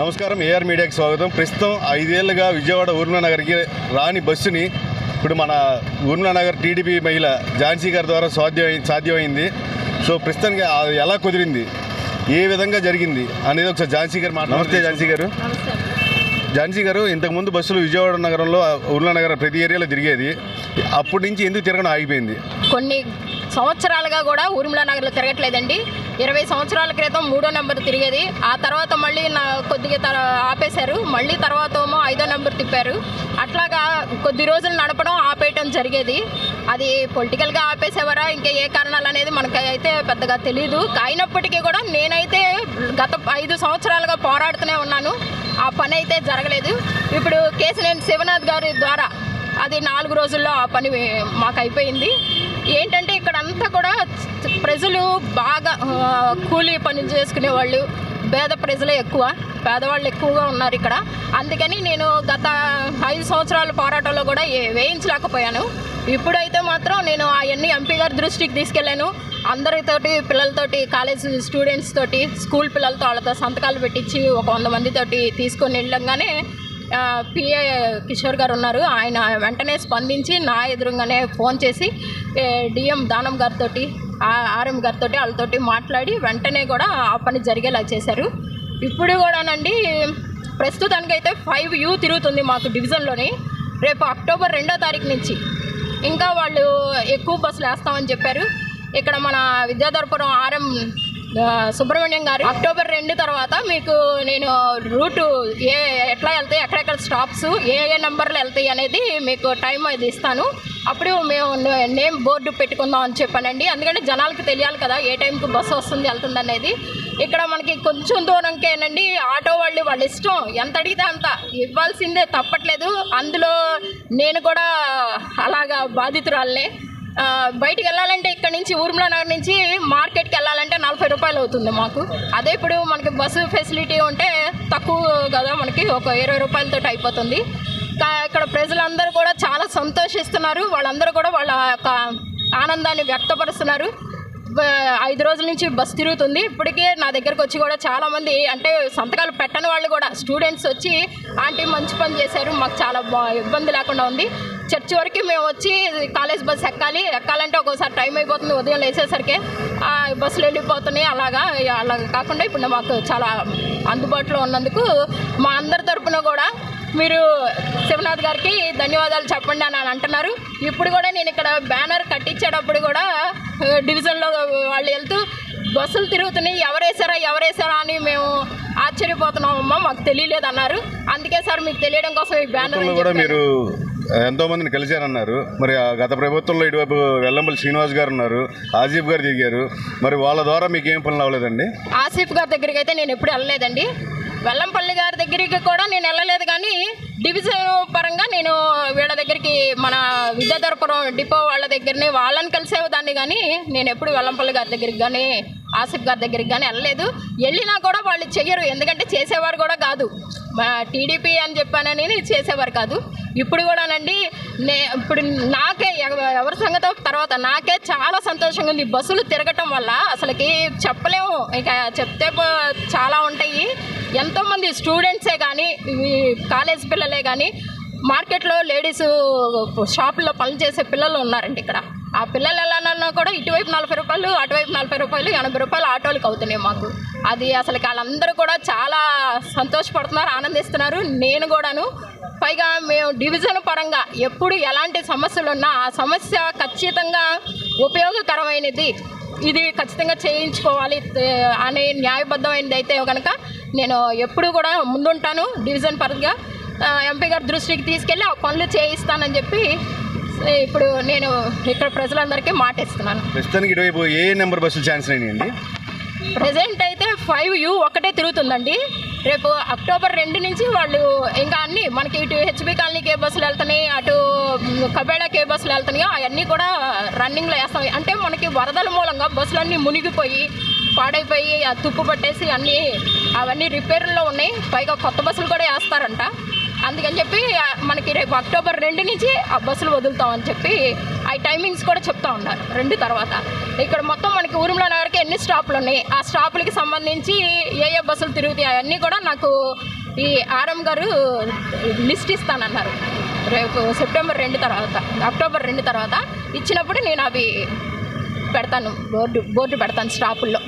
నమస్కారం ఏఆర్ మీడియాకి స్వాగతం. ప్రస్తుతం ఐదేళ్ళుగా విజయవాడ ఊర్మిళ నగర్కి రాని బస్సుని ఇప్పుడు మన ఊర్మిళ నగర్ టీడీపీ మహిళ ఝాన్సీ గారి ద్వారా సాధ్యం సాధ్యమైంది. సో ప్రస్తుతానికి అది ఎలా కుదిరింది? ఏ విధంగా జరిగింది? అనేది ఒకసారి ఝాన్సీ గారు మాట నమస్తే ఝాన్సీ గారు. ఝాన్సీ గారు ఇంతకుముందు బస్సులు విజయవాడ నగరంలో ఊర్మిళ నగర్ ప్రతి ఏరియాలో తిరిగేది. అప్పటి నుంచి ఎందుకు తిరగడం ఆగిపోయింది? కొన్ని సంవత్సరాలుగా కూడా ఊర్మిళా నగర్లో తిరగట్లేదండి. ఇరవై సంవత్సరాల క్రితం మూడో నెంబర్ తిరిగేది. ఆ తర్వాత మళ్ళీ నా కొద్దిగా ఆపేశారు. మళ్ళీ తర్వాత ఏమో ఐదో నెంబర్ తిప్పారు. అట్లాగా కొద్ది రోజులు నడపడం ఆపేయటం జరిగేది. అది పొలిటికల్గా ఆపేసేవారా? ఇంకా ఏ కారణాలు అనేది మనకి అయితే పెద్దగా తెలియదు అయినప్పటికీ కూడా నేనైతే గత ఐదు సంవత్సరాలుగా పోరాడుతూనే ఉన్నాను. ఆ పని అయితే జరగలేదు. ఇప్పుడు కేసినేని శివనాథ్ గారి ద్వారా అది నాలుగు రోజుల్లో ఆ పని మాకు అయిపోయింది ఏంటంటే ఇక్కడ అంతా కూడా ప్రజలు బాగా కూలీ పని చేసుకునే వాళ్ళు పేద ప్రజలే ఎక్కువ పేదవాళ్ళు ఎక్కువగా ఉన్నారు ఇక్కడ. అందుకని నేను గత ఐదు సంవత్సరాల పోరాటంలో కూడా ఏ- వేయించలేకపోయాను. ఇప్పుడైతే మాత్రం నేను అవన్నీ ఎంపీ గారి దృష్టికి తీసుకెళ్ళాను అందరితోటి పిల్లలతోటి కాలేజ్ స్టూడెంట్స్ తోటి స్కూల్ పిల్లలతో వాళ్ళతో సంతకాలు పెట్టించి ఒక వంద మందితోటి తీసుకొని వెళ్ళంగానే పిఏ కిషోర్ గారు ఉన్నారు. ఆయన వెంటనే స్పందించి నా ఎదురుగానే ఫోన్ చేసి డిఎం దానం గారితో ఆర్ఎం గారితో వాళ్ళతోటి మాట్లాడి వెంటనే కూడా ఆ పని జరిగేలా చేశారు. ఇప్పుడు కూడానండి ప్రస్తుతానికైతే ఫైవ్ యూ తిరుగుతుంది మాకు డివిజన్లోని. రేపు అక్టోబర్ రెండో తారీఖు నుంచి ఇంకా వాళ్ళు ఎక్కువ బస్సులు వేస్తామని చెప్పారు. ఇక్కడ మన విద్యాధరపురం ఆర్ఎం సుబ్రహ్మణ్యం గారు. అక్టోబర్ రెండు తర్వాత మీకు నేను రూటు ఏ ఎట్లా వెళ్తాయి ఎక్కడెక్కడ స్టాప్స్ ఏ ఏ నెంబర్లు వెళ్తాయి అనేది మీకు టైం అది ఇస్తాను. అప్పుడు మేము నేమ్ బోర్డు పెట్టుకుందాం అని చెప్పానండి. ఎందుకంటే జనాలకి తెలియాలి కదా ఏ టైంకి బస్సు వస్తుంది వెళ్తుంది అనేది. ఇక్కడ మనకి కొంచెం దూరంకేనండి ఆటో వాళ్ళు వాళ్ళ ఇష్టం. ఎంత అడిగితే అంత. ఇవ్వాల్సిందే తప్పట్లేదు. అందులో నేను కూడా అలాగా బాధితురాలనే. బయటికి వెళ్ళాలంటే ఇక్కడ నుంచి ఊర్మిళ నగర్ నుంచి మా అవుతుంది మాకు. అదే ఇప్పుడు మనకి బస్సు ఫెసిలిటీ ఉంటే తక్కువ కదా మనకి ఒక ఇరవై రూపాయలతో అయిపోతుంది ఇక్కడ ప్రజలందరూ కూడా చాలా సంతోషిస్తున్నారు. వాళ్ళందరూ కూడా వాళ్ళ యొక్క ఆనందాన్ని వ్యక్తపరుస్తున్నారు. ఐదు రోజుల నుంచి బస్ తిరుగుతుంది. ఇప్పటికే నా దగ్గరకు వచ్చి కూడా చాలామంది అంటే సంతకాలు పెట్టని వాళ్ళు కూడా స్టూడెంట్స్ వచ్చి ఆంటీ మంచి పని చేశారు మాకు చాలా బా ఇబ్బంది లేకుండా ఉంది. చర్చి వరకు మేము వచ్చి కాలేజ్ బస్ ఎక్కాలి. ఎక్కాలంటే ఒక్కోసారి టైం అయిపోతుంది. ఉదయం లేచేసరికి ఆ బస్సులు వెళ్ళిపోతున్నాయి. అలాగా అలా కాకుండా ఇప్పుడు మాకు చాలా అందుబాటులో ఉన్నందుకు మా అందరి తరపున కూడా మీరు శివనాథ్ గారికి ధన్యవాదాలు చెప్పండి అని అంటున్నారు. ఇప్పుడు కూడా నేను ఇక్కడ బ్యానర్ కట్టించేటప్పుడు కూడా డివిజన్లో వాళ్ళు వెళ్తూ బస్సులు తిరుగుతున్నాయి. ఎవరేసారా ఎవరేసారా అని మేము ఆశ్చర్యపోతున్నామమ్మా. మాకు తెలియలేదు అన్నారు అందుకే సార్ మీకు తెలియడం కోసం ఈ బ్యానర్ కూడా మీరు ఎంతోమందిని కలిశారన్నారు. మరి గత ప్రభుత్వంలో ఇటువైపు వెల్లంపల్లి శ్రీనివాస్ గారు ఉన్నారు. ఆసిఫ్ గారు తిరిగారు మరి వాళ్ళ ద్వారా మీకు ఏం పనులు అవ్వలేదండి? ఆసిఫ్ గారి దగ్గరికి అయితే నేను ఎప్పుడు వెళ్ళలేదండి. వెల్లంపల్లి గారి దగ్గరికి కూడా నేను వెళ్ళలేదు కానీ డివిజన్ పరంగా నేను వీళ్ళ దగ్గరికి మన విద్యాధరపురం డిపో వాళ్ళ దగ్గరనే వాళ్ళని కలిసేదాన్ని కానీ నేను ఎప్పుడు వెల్లంపల్లి గారి దగ్గరికి కానీ ఆసిఫ్ గారి దగ్గరికి కానీ వెళ్ళలేదు. వెళ్ళినా కూడా వాళ్ళు చెయ్యరు. ఎందుకంటే చేసేవారు కూడా కాదు. మా టీడీపీ అని చెప్పానని చేసేవారు కాదు. ఇప్పుడు కూడానండి నే ఇప్పుడు నాకే ఎవరి సంగతో తర్వాత నాకే చాలా సంతోషంగా ఉంది. బస్సులు తిరగటం వల్ల అసలుకి చెప్పలేము. ఇక చెప్తే చాలా ఉంటాయి. ఎంతోమంది స్టూడెంట్సే కానీ కాలేజ్ పిల్లలే కానీ మార్కెట్లో లేడీస్ షాపుల్లో పనిచేసే పిల్లలు ఉన్నారండి ఇక్కడ. ఆ పిల్లలు వెళ్ళాలన్నా కూడా ఇటువైపు నలభై రూపాయలు అటువైపు నలభై రూపాయలు ఎనభై రూపాయలు ఆటోలకు అవుతున్నాయి మాకు. అది అసలు వాళ్ళందరూ కూడా చాలా సంతోషపడుతున్నారు ఆనందిస్తున్నారు. నేను కూడాను పైగా మేము డివిజన్ పరంగా ఎప్పుడు ఎలాంటి సమస్యలు ఉన్నా ఆ సమస్య ఖచ్చితంగా ఉపయోగకరమైనది. ఇది ఖచ్చితంగా చేయించుకోవాలి అనే న్యాయబద్ధమైనది అయితే కనుక నేను ఎప్పుడు కూడా ముందుంటాను. డివిజన్ పరంగా ఎంపీ గారి దృష్టికి తీసుకెళ్ళి ఆ పనులు చేయిస్తానని చెప్పి ఇప్పుడు నేను ఇక్కడ ప్రజలందరికీ మాట ఇస్తున్నాను ప్రస్తుతానికి ఇటువైపు ఏ నెంబర్ బస్సులు ఛాన్స్ అయినాయండి ప్రజెంట్ అయితే ఫైవ్ యూ ఒకటే తిరుగుతుందండి. రేపు అక్టోబర్ రెండు నుంచి వాళ్ళు ఇంకా అన్ని మనకి ఇటు హెచ్బి కాలనీ కే బస్సులు వెళ్తున్నాయి అటు మ్, కబేడా కే బస్సులు వెళ్తున్నాయి అవన్నీ కూడా రన్నింగ్లో వేస్తాం. అంటే మనకి వరదల మూలంగా బస్సులన్నీ మునిగిపోయి పాడైపోయి తుప్పు పట్టేసి అన్నీ అవన్నీ రిపేర్లో ఉన్నాయి. పైగా కొత్త బస్సులు కూడా వేస్తారంట. అందుకని చెప్పి మనకి రేపు అక్టోబర్ రెండు నుంచి ఆ బస్సులు వదులుతామని చెప్పి ఆ టైమింగ్స్ కూడా చెప్తా ఉన్నారు రెండు తర్వాత. ఇక్కడ మొత్తం మనకి ఊరిలో నగర్కి ఎన్ని స్టాపులు ఉన్నాయి? ఆ స్టాపులకి సంబంధించి ఏ ఏ బస్సులు తిరుగుతాయి? అవన్నీ కూడా నాకు ఈ ఆర్ఎం గారు లిస్ట్ ఇస్తానన్నారు. రేపు సెప్టెంబర్ రెండు తర్వాత అక్టోబర్ రెండు తర్వాత ఇచ్చినప్పుడు నేను అవి పెడతాను బోర్డు బోర్డు పెడతాను స్టాపుల్లో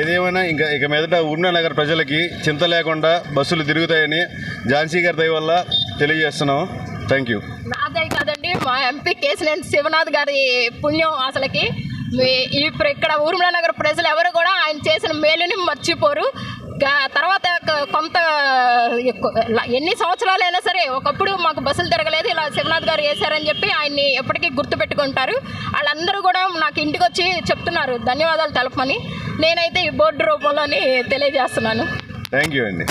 ఏదేమైనా ఇంకా ఇక మీదట నగర్ ప్రజలకి చింత లేకుండా బస్సులు తిరుగుతాయని ఝాన్సీ గారి దయ వల్ల తెలియజేస్తున్నాం. థ్యాంక్ యూ నాదే కాదండి మా ఎంపీ కేసినేని శివనాథ్ గారి పుణ్యం అసలుకి. ఇప్పుడు ఇక్కడ ఊర్మిళ నగర్ ప్రజలు ఎవరు కూడా ఆయన చేసిన మేలుని మర్చిపోరు. తర్వాత కొంత ఎక్కు- ఎన్ని సంవత్సరాలైనా సరే ఒకప్పుడు మాకు బస్సులు తిరగలేదు ఇలా శివనాథ్ గారు వేశారని చెప్పి ఆయన్ని ఎప్పటికీ గుర్తుపెట్టుకుంటారు వాళ్ళందరూ కూడా నాకు ఇంటికి వచ్చి చెప్తున్నారు ధన్యవాదాలు తెలపమని. నేనైతే ఈ బోర్డు రూపంలోని తెలియజేస్తున్నాను. థ్యాంక్ యూ అండి.